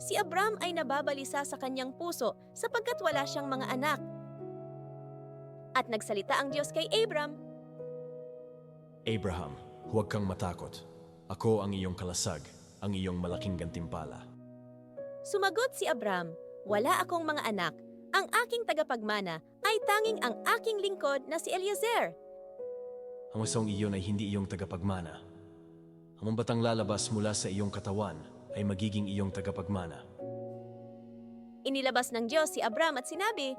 si Abram ay nababalisa sa kanyang puso sapagkat wala siyang mga anak. At nagsalita ang Diyos kay Abram, Abraham, huwag kang matakot. Ako ang iyong kalasag, ang iyong malaking gantimpala. Sumagot si Abram, Wala akong mga anak. Ang aking tagapagmana ay tanging ang aking lingkod na si Eliezer. Ang asong iyon ay hindi iyong tagapagmana. Ang batang lalabas mula sa iyong katawan ay magiging iyong tagapagmana. Inilabas ng Diyos si Abram at sinabi,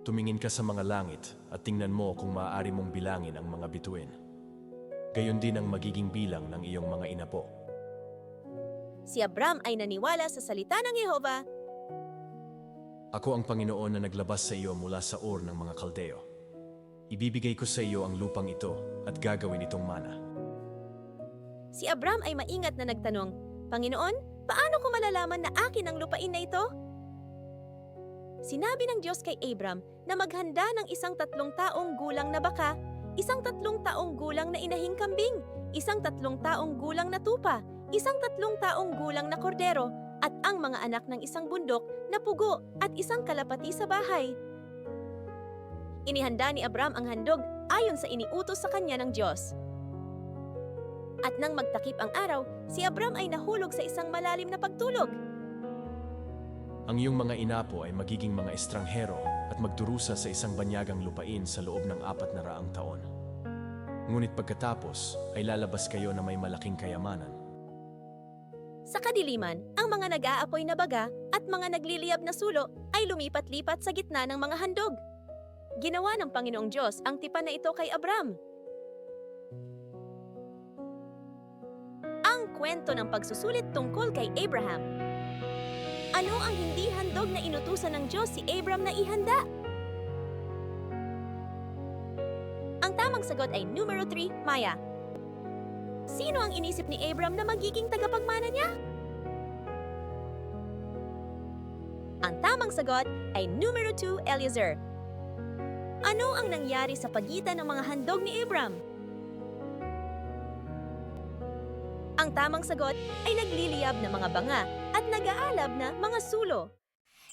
Tumingin ka sa mga langit at tingnan mo kung maaari mong bilangin ang mga bituin. Gayon din ang magiging bilang ng iyong mga inapo. Si Abram ay naniwala sa salita ng Yehova Ako ang Panginoon na naglabas sa iyo mula sa Ur ng mga Kaldeo. Ibibigay ko sa iyo ang lupang ito at gagawin itong mana. Si Abram ay maingat na nagtanong, Panginoon, paano ko malalaman na akin ang lupain na ito? Sinabi ng Diyos kay Abram na maghanda ng isang tatlong taong gulang na baka, isang tatlong taong gulang na inahing kambing, isang tatlong taong gulang na tupa, isang tatlong taong gulang na kordero, at ang mga anak ng isang bundok na pugo at isang kalapati sa bahay. Inihanda ni Abram ang handog ayon sa iniutos sa kanya ng Diyos. At nang magtakip ang araw, si Abram ay nahulog sa isang malalim na pagtulog. Ang iyong mga inapo ay magiging mga estranghero at magdurusa sa isang banyagang lupain sa loob ng apat na raang taon. Ngunit pagkatapos ay lalabas kayo na may malaking kayamanan. Sa kadiliman, ang mga nag-aapoy na baga at mga nagliliyab na sulo ay lumipat-lipat sa gitna ng mga handog. Ginawa ng Panginoong Diyos ang tipan na ito kay Abram. Kwento ng pagsusulit tungkol kay Abraham. Ano ang hindi handog na inutusan ng Diyos si Abram na ihanda? Ang tamang sagot ay numero 3, Maya. Sino ang inisip ni Abram na magiging tagapagmana niya? Ang tamang sagot ay numero 2, Eliezer. Ano ang nangyari sa pagitan ng mga handog ni Abram? Ang tamang sagot ay nagliliyab na mga banga at nag-aalab na mga sulo.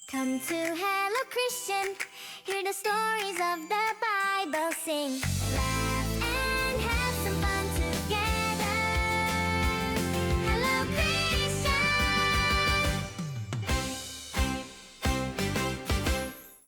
Come to Hello Christian, hear the stories of the Bible sing.